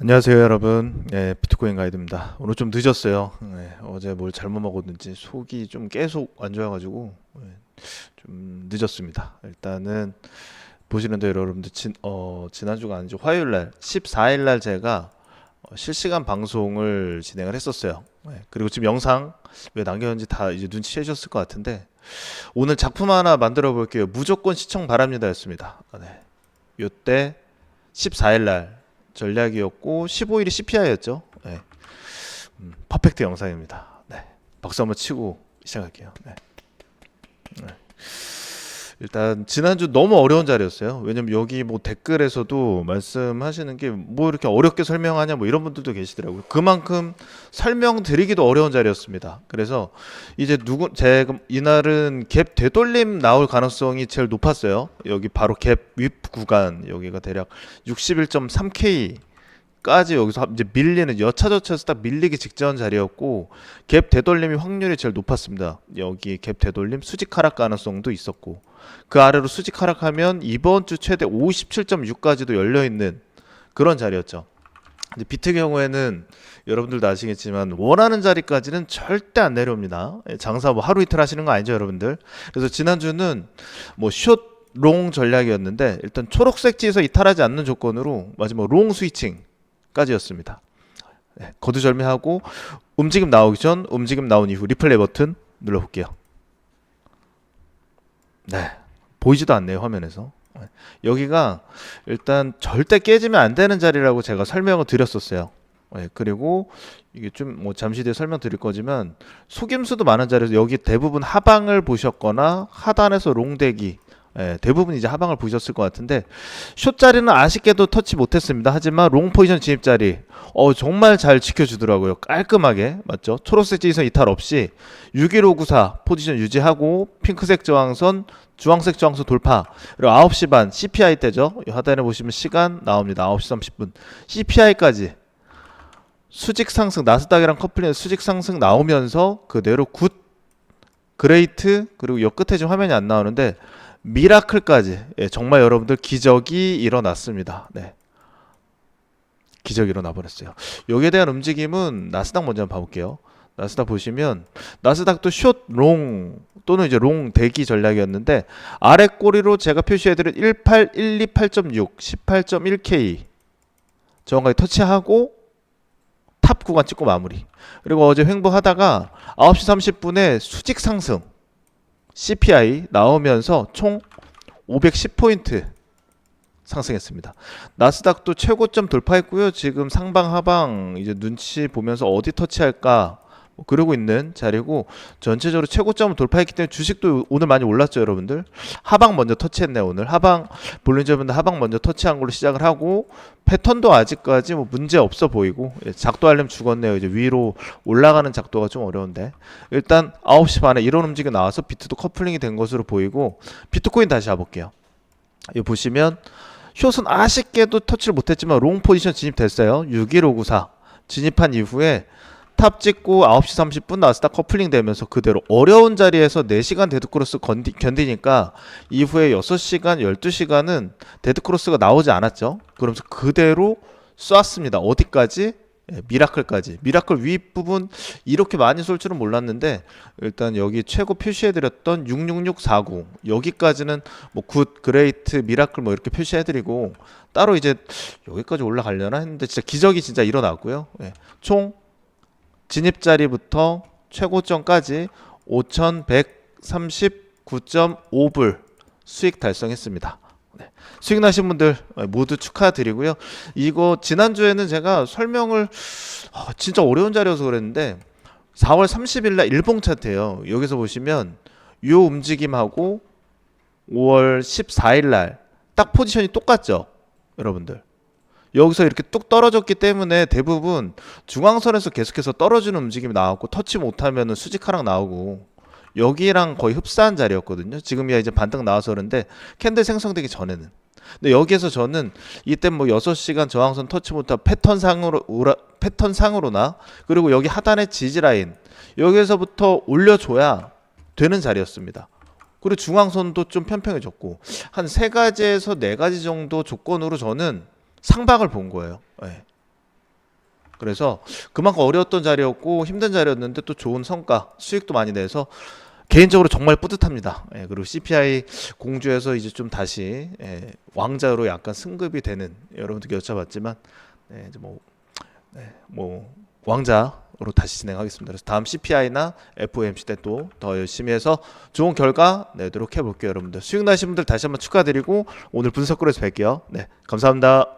안녕하세요 여러분. 예, 비트코인 가이드입니다. 오늘 좀 늦었어요. 예, 어제 뭘 잘못 먹었는지 속이 좀 계속 안 좋아가지고 예, 좀 늦었습니다. 일단은 보시는 대로 여러분들 진, 어, 지난주가 아니죠 화요일날 14일날 제가 어, 실시간 방송을 진행을 했었어요. 예, 그리고 지금 영상 왜 남겼는지 다 이제 눈치채셨을 것 같은데 오늘 작품 하나 만들어 볼게요. 무조건 시청 바랍니다 였습니다. 아, 네. 요때 14일날 전략이었고 15일이 CPI였죠. 네. 음, 퍼펙트 영상입니다. 네. 박수 한번 치고 시작할게요. 네. 네. 일단 지난주 너무 어려운 자리였어요. 왜냐면 여기 뭐 댓글에서도 말씀하시는 게 뭐 이렇게 어렵게 설명하냐 뭐 이런 분들도 계시더라고요. 그만큼 설명드리기도 어려운 자리였습니다. 그래서 이제 누구 제가 이날은 갭 되돌림 나올 가능성이 제일 높았어요. 여기 바로 갭 윗 구간 여기가 대략 61.3K 까지 여기서 이제 밀리는 여차저차해서 딱 밀리기 직전 자리였고 갭 되돌림이 확률이 제일 높았습니다. 여기 갭 되돌림 수직 하락 가능성도 있었고 그 아래로 수직 하락하면 이번 주 최대 57.6까지도 열려 있는 그런 자리였죠. 근데 비트 경우에는 여러분들도 아시겠지만 원하는 자리까지는 절대 안 내려옵니다. 예, 장사 뭐 하루 이틀 하시는 거 아니죠, 여러분들. 그래서 지난주는 뭐숏 롱 전략이었는데 일단 초록색 지에서 이탈하지 않는 조건으로 마지막 롱 스위칭 까지였습니다. 네, 거두절미하고 움직임 나오기 전 움직임 나온 이후 리플레이 버튼 눌러볼게요. 네, 보이지도 않네요 화면에서. 네, 여기가 일단 절대 깨지면 안 되는 자리라고 제가 설명을 드렸었어요. 네, 그리고 이게 좀 뭐 잠시 뒤에 설명드릴 거지만 속임수도 많은 자리에서 여기 대부분 하방을 보셨거나 하단에서 롱대기 예, 대부분 이제 하방을 보셨을 것 같은데 숏 자리는 아쉽게도 터치 못했습니다. 하지만 롱 포지션 진입 자리 어 정말 잘 지켜주더라고요. 깔끔하게 맞죠? 초록색 지선 이탈 없이 61594 포지션 유지하고 핑크색 저항선 주황색 저항선 돌파 그리고 9시 반 CPI 때죠. 이 하단에 보시면 시간 나옵니다. 9시 30분 CPI까지 수직 상승 나스닥이랑 커플링 수직 상승 나오면서 그대로 굿 그레이트 그리고 요 끝에 지금 화면이 안 나오는데 미라클까지 예, 정말 여러분들 기적이 일어났습니다. 네. 기적이 일어나 버렸어요. 여기에 대한 움직임은 나스닥 먼저 한번 봐볼게요. 나스닥 보시면 나스닥도 숏, 롱 또는 이제 롱 대기 전략이었는데 아래 꼬리로 제가 표시해드린 18128.6, 18.1K 정확하게 터치하고 탑 구간 찍고 마무리. 그리고 어제 횡보하다가 9시 30분에 수직 상승 CPI 나오면서 총 510포인트 상승했습니다. 나스닥도 최고점 돌파했고요. 지금 상방 하방 이제 눈치 보면서 어디 터치할까 뭐 그러고 있는 자리고 전체적으로 최고점을 돌파했기 때문에 주식도 오늘 많이 올랐죠, 여러분들. 하방 먼저 터치했네 오늘. 하방 볼린저분들 하방 먼저 터치한 걸로 시작을 하고 패턴도 아직까지 뭐 문제 없어 보이고 예, 작도하려면 죽었네요. 이제 위로 올라가는 작도가 좀 어려운데 일단 9시 반에 이런 움직임 나와서 비트도 커플링이 된 것으로 보이고 비트코인 다시 가볼게요. 여기 보시면 숏은 아쉽게도 터치를 못했지만 롱 포지션 진입됐어요. 61594 진입한 이후에 탑 찍고 9시 30분 나스닥 커플링 되면서 그대로 어려운 자리에서 4시간 데드크로스 건디, 견디니까 이후에 6시간, 12시간은 데드크로스가 나오지 않았죠. 그러면서 그대로 쐈습니다. 어디까지? 예, 미라클까지. 미라클 윗부분 이렇게 많이 쏠 줄은 몰랐는데 일단 여기 최고 표시해드렸던 66649 여기까지는 뭐 굿, 그레이트, 미라클 뭐 이렇게 표시해드리고 따로 이제 여기까지 올라가려나 했는데 진짜 기적이 진짜 일어났고요. 예, 총 진입 자리부터 최고점까지 5,139.5불 수익 달성했습니다. 네. 수익 나신 분들 모두 축하드리고요. 이거 지난주에는 제가 설명을 어, 진짜 어려운 자리여서 그랬는데 4월 30일 날 일봉 차트예요. 여기서 보시면 요 움직임하고 5월 14일 날 딱 포지션이 똑같죠. 여러분들. 여기서 이렇게 뚝 떨어졌기 때문에 대부분 중앙선에서 계속해서 떨어지는 움직임이 나왔고 터치 못하면은 수직 하락 나오고 여기랑 거의 흡사한 자리였거든요. 지금이야 이제 반등 나와서 그런데 캔들 생성되기 전에는. 근데 여기에서 저는 이때 뭐 6시간 저항선 터치 못한 패턴 상으로 우라, 패턴 상으로나 그리고 여기 하단의 지지 라인 여기에서부터 올려줘야 되는 자리였습니다. 그리고 중앙선도 좀 편평해졌고 한 세 가지에서 네 가지 정도 조건으로 저는 상박을 본 거예요. 네. 그래서 그만큼 어려웠던 자리였고 힘든 자리였는데 또 좋은 성과, 수익도 많이 내서 개인적으로 정말 뿌듯합니다. 예, 그리고 CPI 공주에서 이제 좀 다시 예, 왕자로 약간 승급이 되는 여러분들께 여쭤봤지만 네, 이제 뭐, 네, 뭐 왕자로 다시 진행하겠습니다. 그래서 다음 CPI나 FOMC 때 또 더 열심히 해서 좋은 결과 내도록 해볼게요, 여러분들. 수익 나신 분들 다시 한번 축하드리고 오늘 분석글에서 뵐게요. 네, 감사합니다.